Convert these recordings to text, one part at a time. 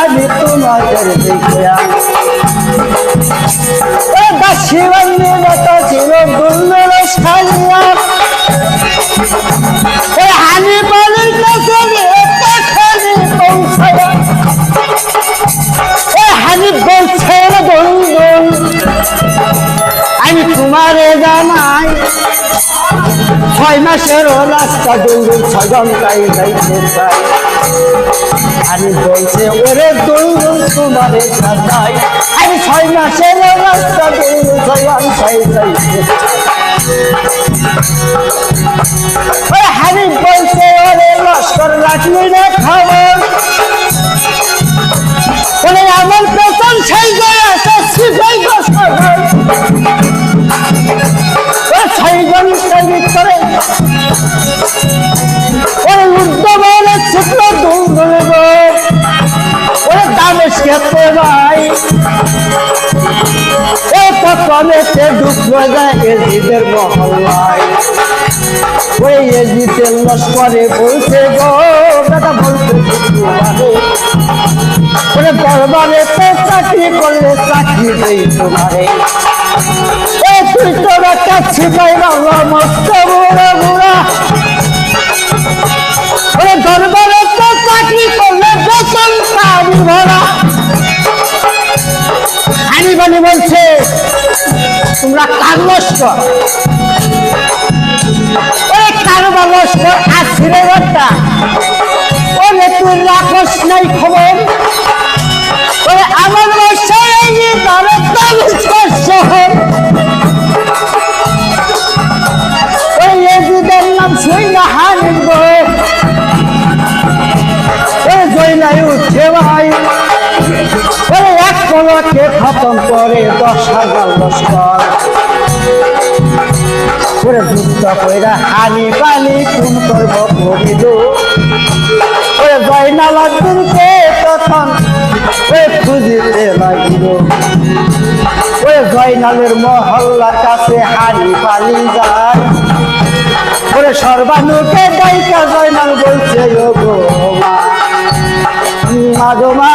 আমি তোমাদের দেখিয়া। দাসিবান্নি মতো ছিল দুর্মের সালিয়া হানি পানির তোমারে জানাই ছয় মাসের রাস্তা দৌড় ছয় ঘন্টায় যাইতে চাই আমি বলছে, ওরে দৌড় তোমারে জানাই আমি ছয় মাসের রাস্তা দৌড় ছয় ঘন্টায় যাইতে হানি বলছে, ওরে লস্কর রাখলি না খবর। তখনেতে ঢুকলো যায় এজিদের মহল্লায়। ওই এজিদের লস্করে বলছে গো, দাদা বলছে ওরে দরবারে তো চাকরি করলে চাকরি দেই তোমারে। তুই তোরা কাছে ছিপাই বাবা মস্ত বুড়া বুড়া। তোমরা কার লস্কর ওরে কারবার লস্কর আসিরে বার্তা ওরে তুই রাখস নাই খবর। ওরে আমার বাসায় এই শহর হানি পানি কোন করব করিল ওরে জয়নাল আব্দুলকে তখন? ওই খুঁজিতে লাগিল ওই জয়নালের মহল্লার কাছে হানি পানি যায়। ওরে সর্বানুকে জয়নাল বলছে মা।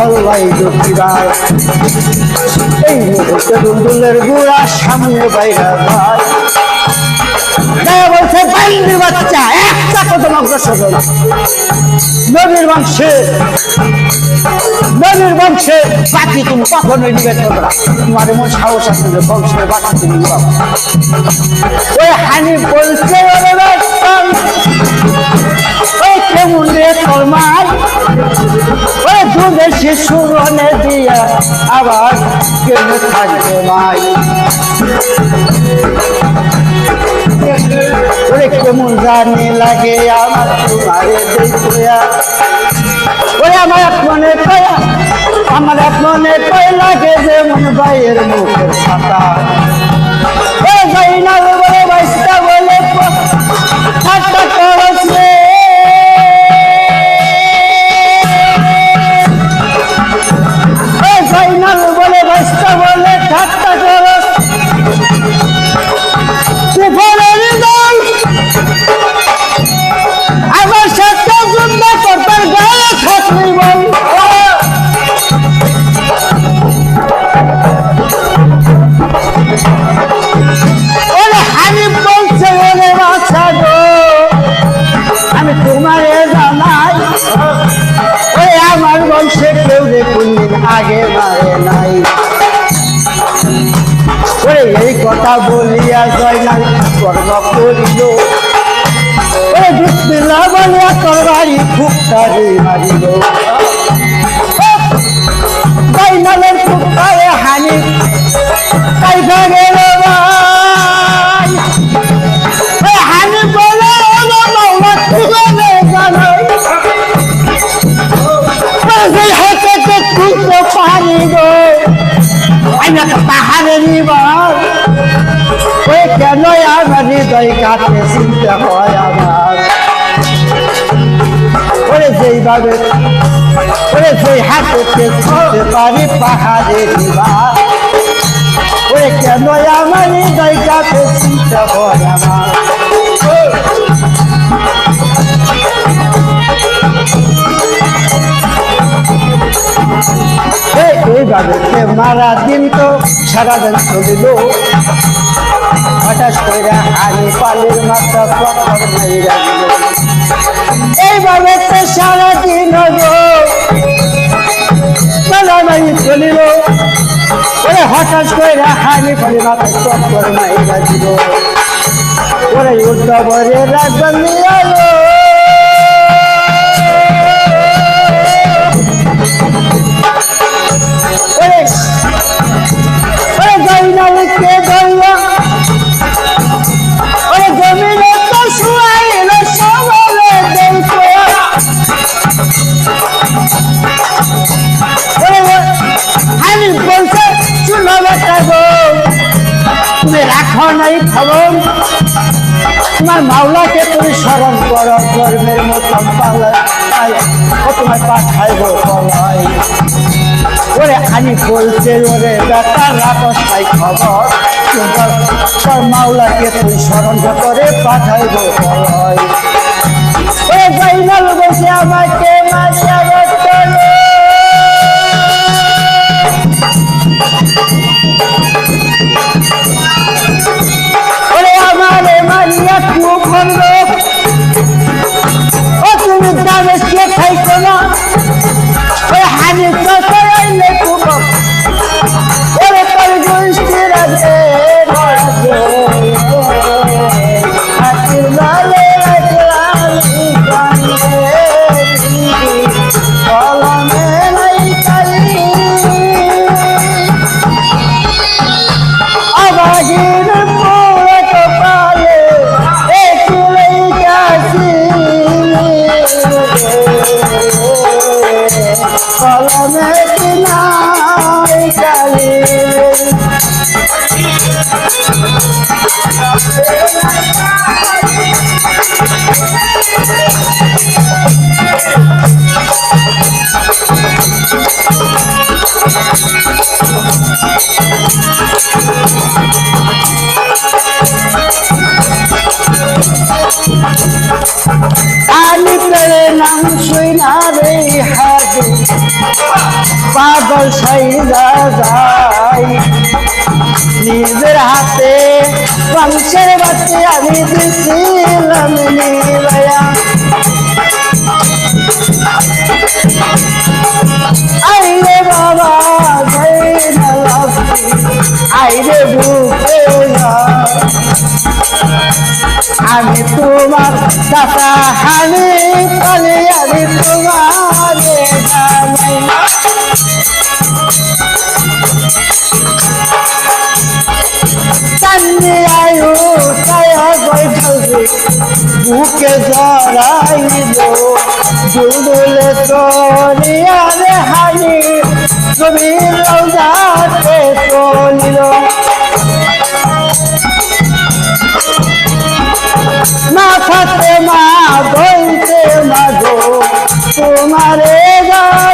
মহল্লাই দুঃখীবার এই মুহূর্তে গুড়া সামনে বাইরা গায়ে বলছে বাইন্দির বাচ্চা, একটা কদম অগ্রসর নবীর বংশে নবীর বংশে বাকি তুমি কখনোই নিবে না তোমার। এমন সাহস আছে যে বংশের বাকি তুমি ওই হানি বলছে কেমন রে তোর মাই ওই দুধে শিশু রনে দিয়া আবার কেমন থাকবে মাই ওরে কেমন জানি লাগে আমার তোমারে দেখিয়া ওরে আমার এক মনে কয়া আমার এক মনে কয় লাগে যেমন ভাইয়ের মুখের ছাতা কর্ম করিল ওরে বিসমিল্লাহ বলিয়া তরবারি ফুকটারে মারিল বাইনালের আইনা তো পাহাড়ে নিবার ওই কেন আমার হৃদয় কাছে চিন্তা হয় আমার? ওরে যেইভাবে, ওরে সেই হাতে চিনতে পারি পাহাড়ে নিবার ওরে কেন আমার হৃদয় কাটে চিনতে হয় আমার? এইভাবে মারা দিন তো, সারাদিন চলিল। হঠাৎ করে হানি পালির মাথা প্রথম মেয়েরা এইভাবে সে সারাদিন চলামাই চলিল। ওরে হঠাৎ করে হানি পালির মাথা চক্কর মাইরা দিল ওরে উদ্যবরে ওরে ওরে গাইনালকে গাইয়া ওরে জমিনে তো শুয়াইল সবলে দেখো ওরে হানি বলছে চুলো বেটাবো তুমি রাখো নাই খবর। তোমার মাওলাকে তুমি স্মরণ করো, গর্বের মতো পালা ও তোমার পলাই ওরে আমি বলছে, ওরে ব্যাপার রাখো তাই খবর। তোর মাওলাকে তুই স্মরণ করে পাঠাইব ওরে গাইনাল বসে আমাকে মারিয়া আমি হাজে পাগল সাইরা যাই। নিজের হাতে বংশের বাচ্চে আমি দিছিলাম নিলয়া। আইরে বাবা আইরে বুকে আমি তোমার দাতা হানি আমি তোমার বুকে জড়াইল দুলুলে তোরিয়ারে হানি তুমি রোজাতে চলিল। মাথাতে মা বলতে মাগো তোমারে জানাই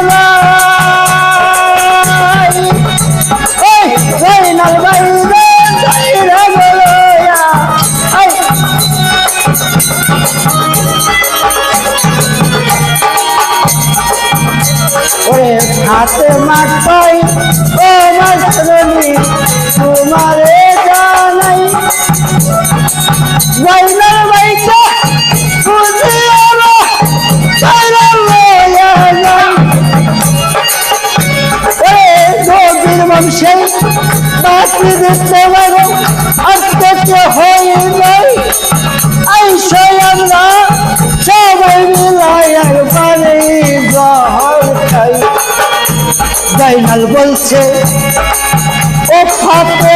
হাতে মাথাই ও মাসরনি তোমারে জানাই। নাই। আইসো সবাই জাইনাল বলছে ও ফাতে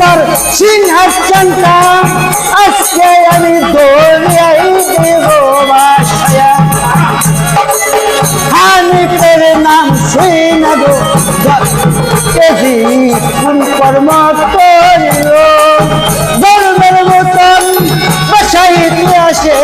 তার সিংহাসনটা, আজকে আমি দৌড়িয়াই দেব বাসায়া। হানিফের নাম শুই না গো কেজি কোন কর্ম করিল ধর্মের মতন বাসাই ইতিহাসে